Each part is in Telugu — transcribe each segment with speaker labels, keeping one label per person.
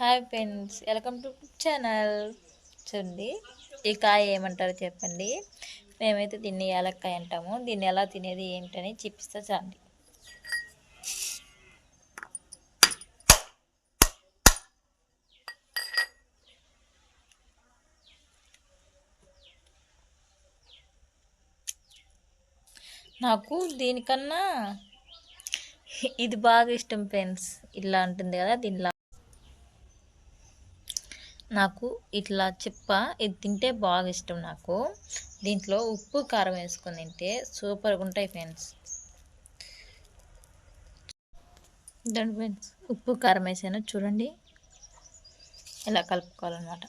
Speaker 1: Hi friends welcome to channel చూడండి ఈ కాయ ఏమంటారో చెప్పండి. మేమైతే దీన్ని ఏలక్కాయ అంటాము. దీన్ని ఎలా తినేది ఏంటని చూపిస్తా చూడండి. నాకు దీనికన్నా ఇది బాగా ఇష్టం ఫ్రెండ్స్. ఇలా ఉంటుంది కదా దీనిలా నాకు ఇట్లా చెప్ప ఇది తింటే బాగా ఇష్టం నాకు. దీంట్లో ఉప్పు కారం వేసుకొని తింటే సూపర్గా ఉంటాయి ఫ్రెండ్స్. దాని ఫ్రెండ్స్ ఉప్పు కారం వేసాను. చూడండి ఇలా కలుపుకోవాలన్నమాట.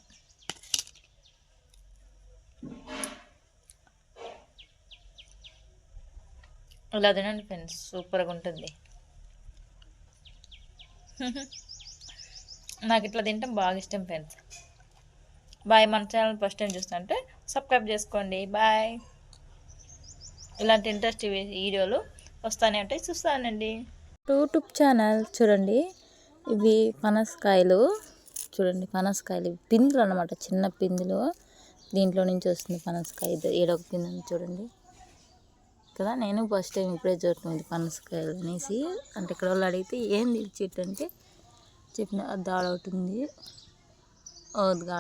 Speaker 1: ఇలా తినండి ఫ్రెండ్స్ సూపర్గా ఉంటుంది. నాకు ఇట్లా తింటాం బాగా ఇష్టం ఫ్రెండ్స్. బాయ్. మన ఛానల్ ఫస్ట్ టైం చూస్తుంటే సబ్స్క్రైబ్ చేసుకోండి. బాయ్ ఇలాంటి ఇంట్రెస్ట్ వీడియోలు వస్తానే ఉంటాయి. చూస్తానండి. యూట్యూబ్ ఛానల్ చూడండి. ఇవి పనసకాయలు. చూడండి పనసకాయలు. పిందులు అనమాట చిన్న పిందులు. దీంట్లో నుంచి వస్తుంది పనసకాయ. ఏడొక పిందుని చూడండి. కదా నేను ఫస్ట్ టైం ఇప్పుడే చూడటం పనసకాయలు అనేసి. అంటే ఇక్కడ వాళ్ళు అడిగితే ఏం తెచ్చేటంటే చెట్టు అంటే చెప్పిన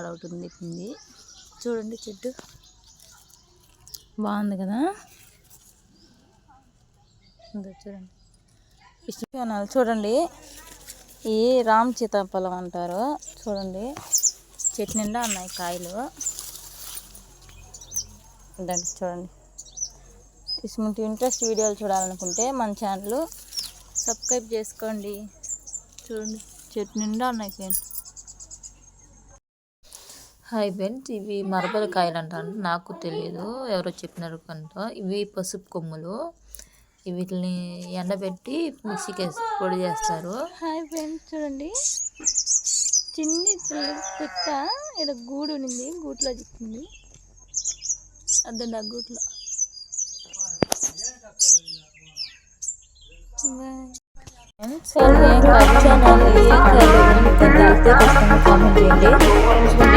Speaker 1: అది చూడండి చెట్టు. బాగుంది కదా? చూడండి. ఇష్టం చూడండి. ఈ రామ్ సీతాఫలం అంటారు. చూడండి. చెట్టు నిండా ఉన్నాయి కాయలు. ఇదండి చూడండి. ఇటువంటి ఇంట్రెస్ట్ వీడియోలు చూడాలనుకుంటే మన ఛానల్ సబ్స్క్రైబ్ చేసుకోండి. చూడండి. చెట్టు నిండా ఉన్నాయి ఫ్రెండ్స్. హాయ్ ఫ్రెండ్స్ ఇవి మరబల కాయలు అంటారు నాకు తెలియదు ఎవరో చెప్పినారు కొంత ఇవి పసుపు కొమ్ములు. వీటిని ఎండబెట్టి మిక్సీకి పొడి చేస్తారు. హాయ్ ఫ్రెండ్స్ చూడండి. చిన్ని పిట్ట ఇక్కడ గూడు ఉంది గూట్లో చిక్కింది. అద్దండి ఆ గూట్లో. కామెంట్ చేయండి